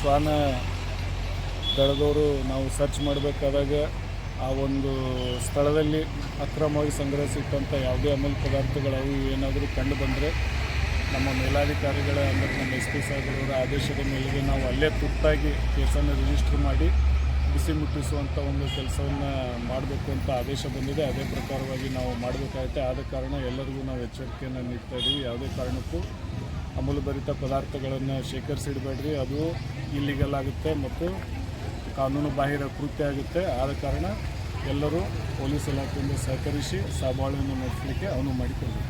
ಶ್ವಾನ ದಳದವರು ನಾವು ಸರ್ಚ್ ಮಾಡಬೇಕಾದಾಗ ಆ ಒಂದು ಸ್ಥಳದಲ್ಲಿ ಅಕ್ರಮವಾಗಿ ಸಂಗ್ರಹಿಸಿಟ್ಟಂಥ ಯಾವುದೇ ಅಮೂಲ್ ಪದಾರ್ಥಗಳು ಅವು ಏನಾದರೂ ಕಂಡು ಬಂದರೆ ನಮ್ಮ ಮೇಲಾಧಿಕಾರಿಗಳ ಅಂದರೆ ನಮ್ಮ ಎಸ್ ಪಿ ಸಾಹೇಬರವರ ಆದೇಶದ ಮೇರೆಗೆ ನಾವು ಅಲ್ಲೇ ತುರ್ತಾಗಿ ಕೇಸನ್ನು ರಿಜಿಸ್ಟರ್ ಮಾಡಿ ಬಿಸಿ ಮುಟ್ಟಿಸುವಂಥ ಒಂದು ಕೆಲಸವನ್ನು ಮಾಡಬೇಕು ಅಂತ ಆದೇಶ ಬಂದಿದೆ. ಅದೇ ಪ್ರಕಾರವಾಗಿ ನಾವು ಮಾಡಬೇಕಾಗುತ್ತೆ. ಆದ ಕಾರಣ ಎಲ್ಲರಿಗೂ ನಾವು ಎಚ್ಚರಿಕೆಯನ್ನು ನೀಡ್ತಾ ಇದ್ದೀವಿ ಯಾವುದೇ ಕಾರಣಕ್ಕೂ ಅಮೂಲ್ಯಭರಿತ ಪದಾರ್ಥಗಳನ್ನು ಶೇಖರಿಸಿಡಬೇಡ್ರಿ. ಅದು ಇಲ್ಲಿಗಲ್ ಆಗುತ್ತೆ ಮತ್ತು ಕಾನೂನು ಬಾಹಿರ ಕೃತ್ಯ ಆಗುತ್ತೆ. ಆದ ಕಾರಣ ಎಲ್ಲರೂ ಪೊಲೀಸ್ ಇಲಾಖೆಯಿಂದ ಸಹಕರಿಸಿ ಸಬಾಳೆಯನ್ನು ನಡೆಸಲಿಕ್ಕೆ ಅವನು ಒಂದು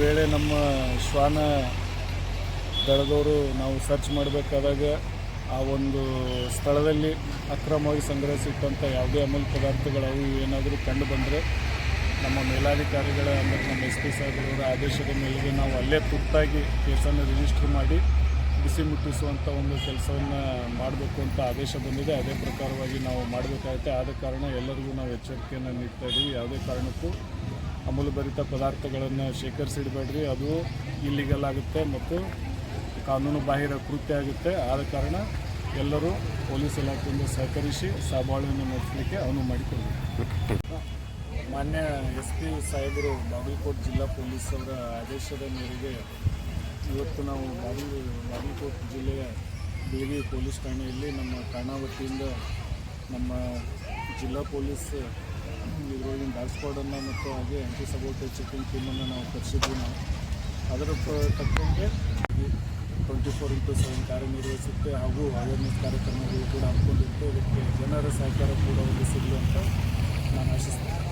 ವೇಳೆ ನಮ್ಮ ಶ್ವಾನ ದಳದವರು ನಾವು ಸರ್ಚ್ ಮಾಡಬೇಕಾದಾಗ ಆ ಒಂದು ಸ್ಥಳದಲ್ಲಿ ಅಕ್ರಮವಾಗಿ ಸಂಗ್ರಹಿಸಿಟ್ಟಂಥ ಯಾವುದೇ ಅಮೂಲ್ ಪದಾರ್ಥಗಳು ಅವು ಏನಾದರೂ ಕಂಡು ಬಂದರೆ ನಮ್ಮ ಮೇಲಾಧಿಕಾರಿಗಳ ಅಂದರೆ ನಮ್ಮ ಎಸ್ ಪಿ ಸಾಹೇಬರವರ ಆದೇಶದ ಮೇರೆಗೆ ನಾವು ಅಲ್ಲೇ ತುರ್ತಾಗಿ ಕೇಸನ್ನು ರಿಜಿಸ್ಟರ್ ಮಾಡಿ ಬಿಸಿ ಮುಟ್ಟಿಸುವಂಥ ಒಂದು ಕೆಲಸವನ್ನು ಮಾಡಬೇಕು ಅಂತ ಆದೇಶ ಬಂದಿದೆ. ಅದೇ ಪ್ರಕಾರವಾಗಿ ನಾವು ಮಾಡಬೇಕಾಗುತ್ತೆ. ಆದ ಕಾರಣ ಎಲ್ಲರಿಗೂ ನಾವು ಎಚ್ಚರಿಕೆಯನ್ನು ನೀಡ್ತಾ ಇದ್ದೀವಿ. ಯಾವುದೇ ಕಾರಣಕ್ಕೂ ಅಮೂಲ್ಯಭರಿತ ಪದಾರ್ಥಗಳನ್ನು ಶೇಖರಿಸಿಡಬೇಡ್ರಿ. ಅದು ಇಲ್ಲಿಗಲ್ ಆಗುತ್ತೆ ಮತ್ತು ಕಾನೂನು ಬಾಹಿರ ಕೃತ್ಯ ಆಗುತ್ತೆ. ಆದ ಕಾರಣ ಎಲ್ಲರೂ ಪೊಲೀಸ್ ಇಲಾಖೆಯಿಂದ ಸಹಕರಿಸಿ ಸಹಬಾಳ್ವೆಯನ್ನು ನಡೆಸಲಿಕ್ಕೆ ಅವನು ಮಾಡಿಕೊಡ್ಬೇಕು ಮಾನ್ಯ ಎಸ್ ಪಿ ಸಾಹೇಬರು, ಬಾಗಲಕೋಟೆ ಜಿಲ್ಲಾ ಪೊಲೀಸ್ ಅವರ ಆದೇಶದ ಮೇರೆಗೆ ಇವತ್ತು ನಾವು ಬಾಗಲ, ಬಾಗಲಕೋಟೆ ಜಿಲ್ಲೆಯ ಡಿವಿ ಪೊಲೀಸ್ ಠಾಣೆಯಲ್ಲಿ ನಮ್ಮ ಠಾಣಾ ನಮ್ಮ ಜಿಲ್ಲಾ ಪೊಲೀಸ್ ಇದರೊಳಗಿನ ಡಾಗ್ ಸ್ಕ್ವಾಡನ್ನು ಮತ್ತು ಹಾಗೆ ಆ್ಯಂಟಿ ಸಬೋಟೇಜ್ ಚೆಕಿಂಗ್ ಟೀಮನ್ನು ನಾವು ಕರೆಸಿದ್ವಿ ನಾವು. ಅದರ ತಕ್ಕಂತೆ ಟ್ವೆಂಟಿ ಫೋರ್ ಇಂಟು ಸೆವೆನ್ ಕಾರ್ಯನಿರ್ವಹಿಸುತ್ತೆ ಹಾಗೂ ಅವೇರ್ನೆಸ್ ಕಾರ್ಯಕ್ರಮಗಳು ಕೂಡ ಹಾಕ್ಕೊಂಡಿತ್ತು ಇದಕ್ಕೆ ಜನರ ಸಹಕಾರ ಕೂಡ ಒಂದು ಅಂತ ನಾನು ಆಶಿಸ್ತೇನೆ.